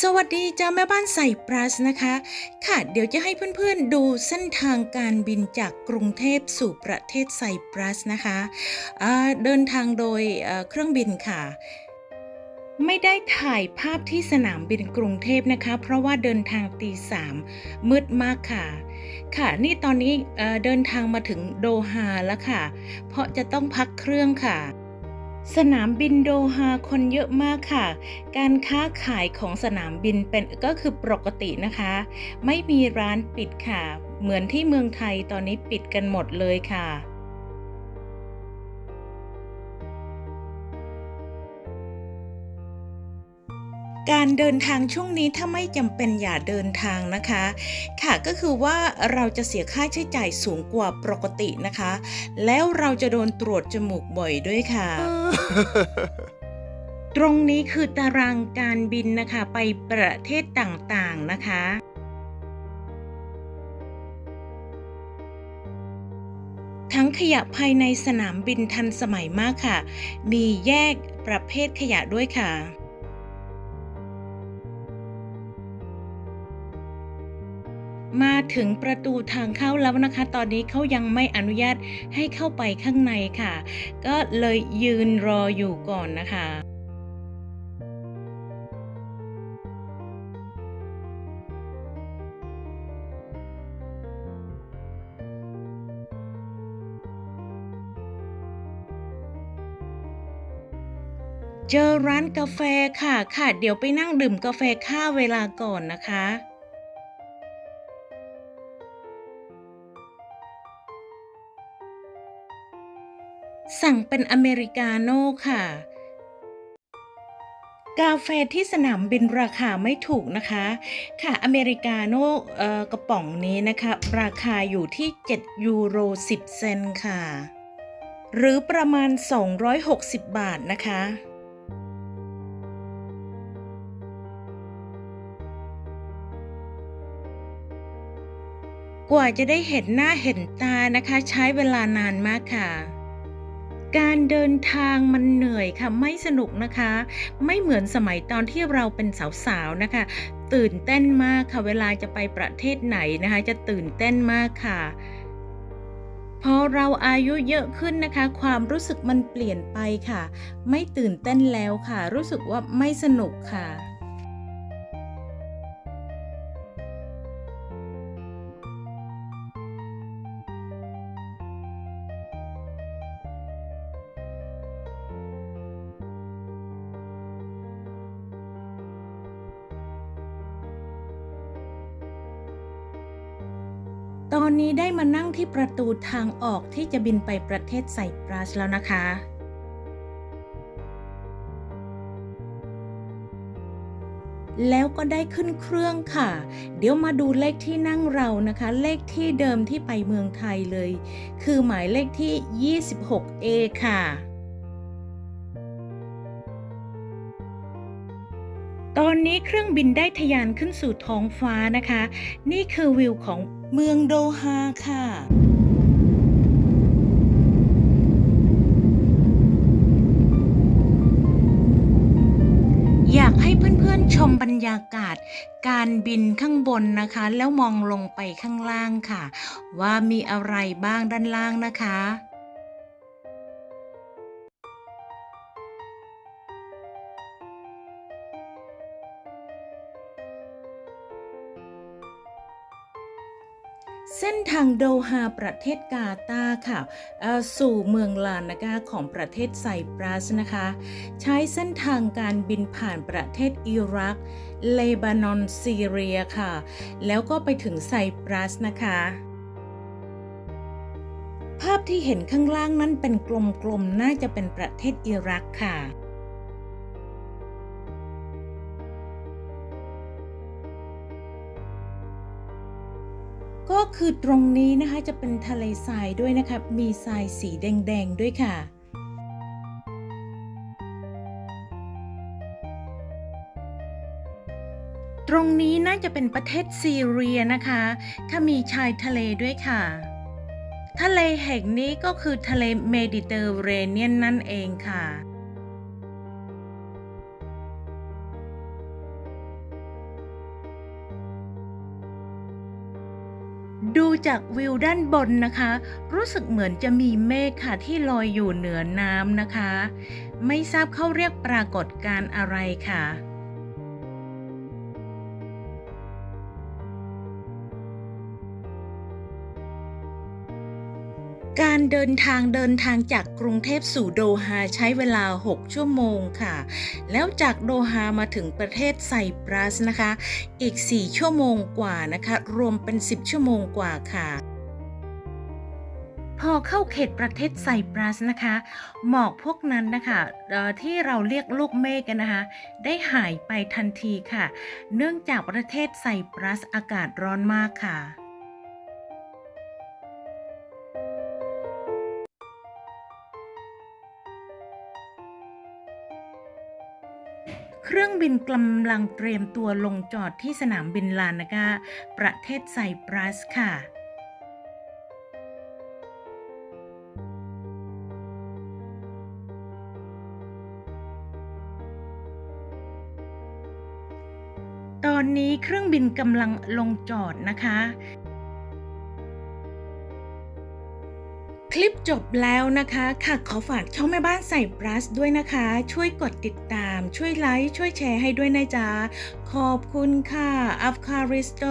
สวัสดีจ้าแม่บ้านใส่ปลัสนะคะ ค่ะเดี๋ยวจะให้เพื่อนๆดูเส้นทางการบินจากกรุงเทพสู่ประเทศไซปรัสนะคะเดินทางโดยเเครื่องบินค่ะ ไม่ได้ถ่ายภาพที่สนามบินกรุงเทพนะคะ เพราะว่าเดินทางตีสามมืดมากค่ะ ค่ะนี่ตอนนี้เดินทางมาถึงโดฮาแล้วค่ะ เพราะจะต้องพักเครื่องค่ะ สนามบินโดฮาคนเยอะมากค่ะ การค้าขายของสนามบินเป็นก็คือปกตินะคะ ไม่มีร้านปิดค่ะ เหมือนที่เมืองไทยตอนนี้ปิดกันหมดเลยค่ะ การเดินทางช่วงนี้ถ้าไม่จำเป็นอย่าเดินทางนะคะ ค่ะก็คือว่าเราจะเสียค่าใช้จ่ายสูงกว่าปกตินะคะ แล้วเราจะโดนตรวจจมูกบ่อยด้วยค่ะ ตรงนี้คือตารางการบินนะคะไปประเทศต่างๆนะคะทั้งขยะภายในสนามบินทันสมัยมากค่ะ มีแยกประเภทขยะด้วยค่ะ มาถึงประตูทางเข้าแล้วนะคะ ตอนนี้เขายังไม่อนุญาตให้เข้าไปข้างในค่ะ ก็เลยยืนรออยู่ก่อนนะคะเจอร้านกาแฟค่ะ ค่ะ เดี๋ยวไปนั่งดื่มกาแฟค่าเวลาก่อนนะคะ สั่งเป็นอเมริกาโน่ค่ะ กาแฟที่สนามบินราคาไม่ถูกนะคะ ค่ะอเมริกาโน่กระป๋องนี้นะคะ ราคาอยู่ที่ 7 ยูโร 10 เซนค่ะ หรือประมาณ 260 บาทนะคะกว่าจะได้เห็นหน้าเห็นตานะคะ ใช้เวลานานมากค่ะ การเดินทางมันเหนื่อยค่ะไม่สนุกนะคะ ไม่เหมือนสมัยตอนที่เราเป็นสาวๆนะคะ ตื่นเต้นมากค่ะเวลาจะไปประเทศไหนนะคะ จะตื่นเต้นมากค่ะพอเราอายุเยอะขึ้นนะคะ ความรู้สึกมันเปลี่ยนไปค่ะ ไม่ตื่นเต้นแล้วค่ะ รู้สึกว่าไม่สนุกค่ะ อนนี้ได้มานั่งที่ประตูทางออกที่จะบินไปประเทศไซปรัสแล้วนะคะ แล้วก็ได้ขึ้นเครื่องค่ะ เดี๋ยวมาดูเลขที่นั่งเรานะคะ เลขที่เดิมที่ไปเมืองไทยเลย คือหมายเลขที่ 26A ค่ะตอนนี้เครื่องบินได้ทะยานขึ้นสู่ท้องฟ้านะคะ นี่คือวิวของ เมืองโดฮาค่ะอยากให้เพื่อนๆชมบรรยากาศ การบินข้างบนนะคะ แล้วมองลงไปข้างล่างค่ะ ว่ามีอะไรบ้างด้านล่างนะคะ เส้นทางโดฮาประเทศกาตาค่ะสู่เมืองลานากาของประเทศไซปรัสนะคะ ใช้เส้นทางการบินผ่านประเทศอิรัก เลบานอนซีเรียค่ะ แล้วก็ไปถึงไซปรัสนะคะภาพที่เห็นข้างล่างนั้นเป็นกลมๆ น่าจะเป็นประเทศอิรักค่ะ ก็คือตรงนี้นะคะจะเป็นทะเลทรายด้วยนะคะมีทรายสีแดงๆด้วยค่ะ ตรงนี้น่าจะเป็นประเทศซีเรียนะคะถ้ามีชายทะเลด้วยค่ะ ทะเลแห่งนี้ก็คือทะเลเมดิเตอร์เรเนียนนั่นเองค่ะ ดูจากวิวด้านบนนะคะ รู้สึกเหมือนจะมีเมฆค่ะที่ลอยอยู่เหนือน้ำนะคะ ไม่ทราบเขาเรียกปรากฏการอะไรค่ะ การเดินทางเดินทางจากกรุงเทพสู่โดฮาใช้เวลา 6 ชั่วโมงค่ะ แล้วจากโดฮามาถึงประเทศไซปรัสนะคะ อีก 4 ชั่วโมงกว่านะคะ รวมเป็น 10 ชั่วโมงกว่าค่ะ พอเข้าเขตประเทศไซปรัสนะคะ หมอกพวกนั้นนะคะที่เราเรียกลูกเมฆกันนะคะ ได้หายไปทันทีค่ะ เนื่องจากประเทศไซปรัสอากาศร้อนมากค่ะ บินกำลังเตรียมตัวลงจอดที่สนามบินลานากาประเทศไซปรัสค่ะตอนนี้เครื่องบินกำลังลงจอดนะคะ จบแล้วนะคะค่ะขอฝากช่องแม่บ้านใส่บลัสด้วยนะคะ ช่วยกดติดตาม ช่วยไลค์ ช่วยแชร์ให้ด้วยนะจ๊ะ ขอบคุณค่ะอัฟคาริสโต